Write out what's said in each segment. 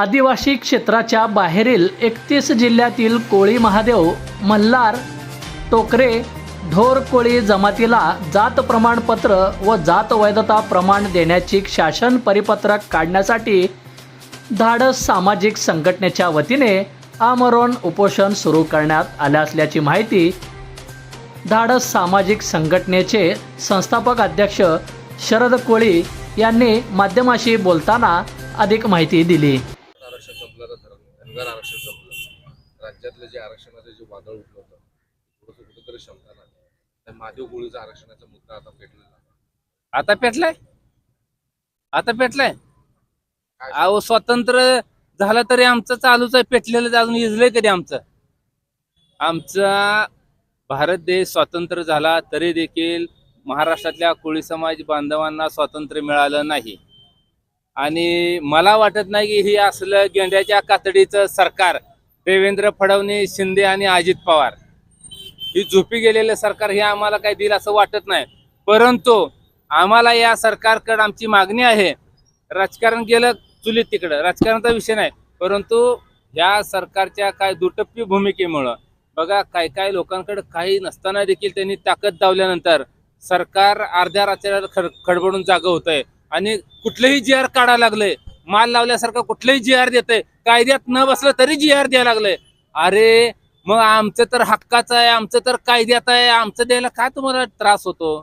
आदिवासी क्षेत्राच्या बाहेरील एकतीस जिल्ह्यातील कोळी महादेव मल्हार टोकरे ढोर कोळी जमातीला जात प्रमाणपत्र व जात वैधता प्रमाण देण्याची शासन परिपत्रक काढण्यासाठी धाडस सामाजिक संघटनेच्या वतीने आमरण उपोषण सुरू करण्यात आले असल्याची माहिती धाडस सामाजिक संघटनेचे संस्थापक अध्यक्ष शरद कोळी यांनी माध्यमाशी बोलताना अधिक माहिती दिली आरक्षण संपलं तर धन- धनगर आरक्षण संपलं. राज्यातलं जे आरक्षणाचं जे वादळ उठलं होतं थोडंसं कुठेतरी क्षमता नाही. त्या महादेव गोळीचा आरक्षणाचा मुद्दा आता पेटलेला आहे. आता पेटलाय? आता पेटलाय? काय? अहो स्वतंत्र झालं तरी आमचं चालूच आहे पेटलेलं अजून इजलंय तरी आमचं. आमचा भारत देश स्वतंत्र झाला तरी देखील महाराष्ट्रातल्या कोळी समाज बांधवांना स्वातंत्र्य मिळालं नाही. आणि मला वाटत नाही की हे असलं गेंड्याच्या कातडीचं सरकार देवेंद्र फडणवीस शिंदे आणि अजित पवार. ही झोपी गेलेलं सरकार हे आम्हाला काही दिलं असं वाटत नाही. परंतु आम्हाला या सरकारकडे आमची मागणी आहे. राजकारण गेलं चुलीत तिकडं. राजकारणाचा विषय नाही. परंतु या सरकारच्या काय दुटप्पी भूमिकेमुळं बघा काय काय लोकांकडे काही नसताना देखील त्यांनी ताकद दावल्यानंतर सरकार अर्ध्या रात्रीला खड खडबडून जागं होत आहे आणि कुठलंही जी आर काढायला लागलंय. माल लावल्यासारखं कुठलंही जी आर देतंय. कायद्यात न बसलं तरी जी आर द्यायला लागलंय. अरे मग आमचं तर हक्काचं आहे आमचं तर कायद्यात आहे आमचं द्यायला काय तुम्हाला त्रास होतो?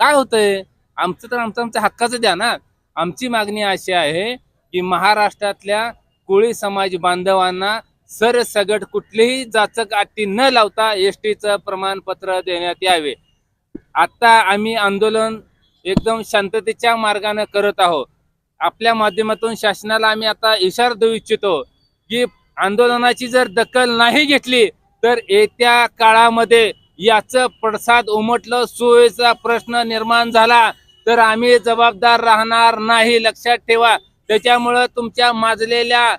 काय होतंय? आमचं तर आमचं आमच्या हक्काचं द्या ना. आमची मागणी अशी आहे की महाराष्ट्रातल्या कोळी समाज बांधवांना सरसगट कुठलीही जाचक अटी न लावता एस टीचं प्रमाणपत्र देण्यात यावे. आता आम्ही आंदोलन एकदम शांततेच्या मार्गाने करत आहोत. आपल्या माध्यमातून शासनाला आम्ही आता इशारा देऊ इच्छितो की आंदोलनाची जर दखल नाही घेतली तर येत्या काळामध्ये याचं पडसाद उमटलं सोयीचा प्रश्न निर्माण झाला तर आम्ही जबाबदार राहणार नाही लक्षात ठेवा. त्याच्यामुळं तुमच्या माजलेल्या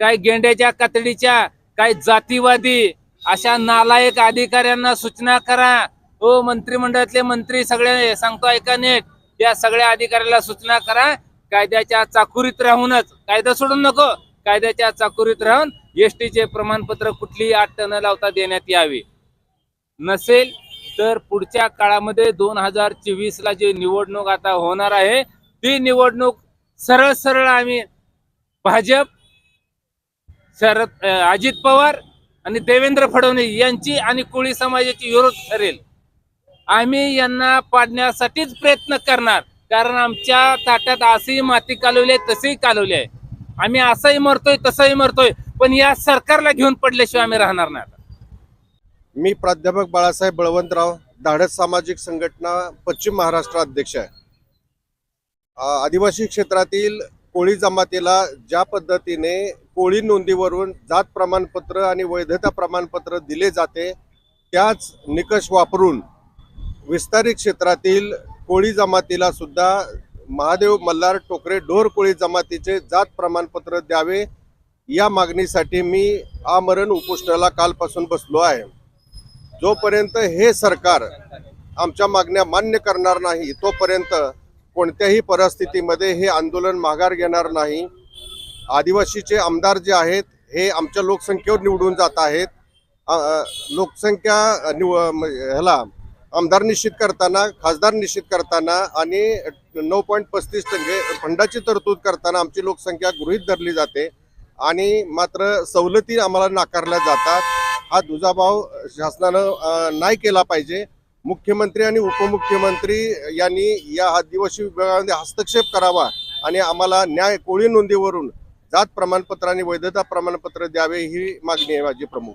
काय गेंड्याच्या कातडीच्या काय जातीवादी अशा नालायक अधिकाऱ्यांना सूचना करा. हो मंत्रिमंडळातले मंत्री सगळे सांगतो ऐका नीट. या सगळ्या अधिकाऱ्याला सूचना करा. कायद्याच्या चाकुरीत राहूनच. कायदा सोडून नको. कायद्याच्या चाकुरीत राहून एस चे प्रमाणपत्र कुठलीही अट न लावता देण्यात यावी. नसेल तर पुढच्या काळामध्ये दोन हजार चोवीस ला जी निवडणूक आता होणार आहे ती निवडणूक सरळ सरळ आम्ही भाजप शरद अजित पवार आणि देवेंद्र फडणवीस यांची आणि कोळी समाजाची विरोध ठरेल आम्ही यांना पाडण्यासाठीच प्रयत्न करणार. कारण आमच्या ताट्यात असंही माती कालवली आहे तसंही कालवली आहे. आम्ही असंही मरतोय तसंही मरतोय पण या सरकारला घेऊन पडल्याशिवाय आम्ही राहणार नाही मी प्राध्यापक बाळासाहेब बळवंतराव धाडस सामाजिक संघटना पश्चिम महाराष्ट्र अध्यक्ष आहे. आदिवासी क्षेत्रातील कोळी जमातीला ज्या पद्धतीने कोळी नोंदीवरून जात प्रमाणपत्र आणि वैधता प्रमाणपत्र दिले जाते त्याच निकष वापरून विस्तारित क्षेत्रातील कोळी जमातीला सुद्धा महादेव मल्हार टोकरे ढोर कोळी जमातीचे जात प्रमाणपत्र द्यावे या मागणीसाठी मी आमरण उपोषणाला कालपासून बसलो आहे. जोपर्यंत हे सरकार आमच्या मागण्या मान्य करणार नाही तोपर्यंत कोणत्याही परिस्थितीमध्ये हे आंदोलन माघार घेणार नाही. आदिवासीचे आमदार जे आहेत हे आमच्या लोकसंख्येवर निवडून जात आहेत. लोकसंख्या निव ह्याला आमदार निश्चित करताना खासदार निश्चित करताना आणि नऊ पॉईंट पस्तीस टक्के फंडाची तरतूद करताना आमची लोकसंख्या गृहीत धरली जाते. आणि मात्र सवलती आम्हाला नाकारल्या जातात. हा दुजाभाव शासनानं नाही केला पाहिजे. मुख्यमंत्री आणि उपमुख्यमंत्री यांनी या आदिवासी विभागामध्ये हस्तक्षेप करावा आणि आम्हाला न्याय कोळी नोंदीवरून जात प्रमाणपत्र आणि वैधता प्रमाणपत्र द्यावे ही मागणी आहे माझी प्रमुख.